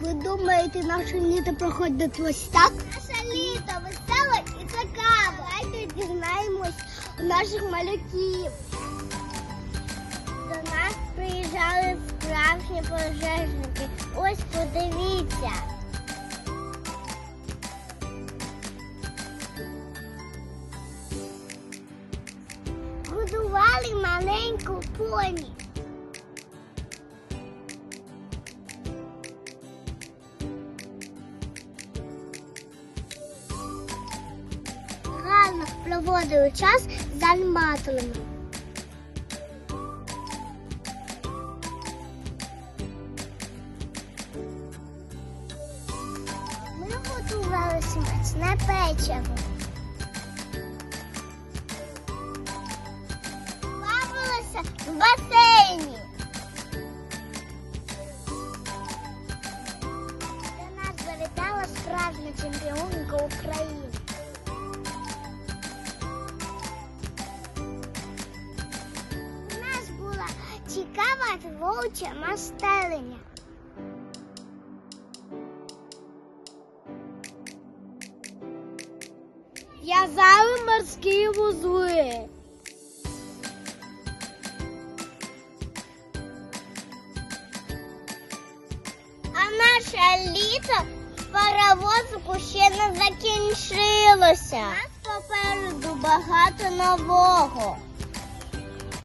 Ви думаєте, наше літо проходить ось так? Наше літо веселе і цікаве. Давайте дізнаємось у наших малюків. До нас приїжджали справжні пожежники. Ось подивіться. Будували маленьку поні. Проводили час з аніматорами. Ми готували смачне печиво. Плавалися в басейні. До нас завітала справжня чемпіонка України. Цікава творча майстерня. В'язали морські вузли. А наше літо в паровозику ще не закінчилося. У нас попереду багато нового.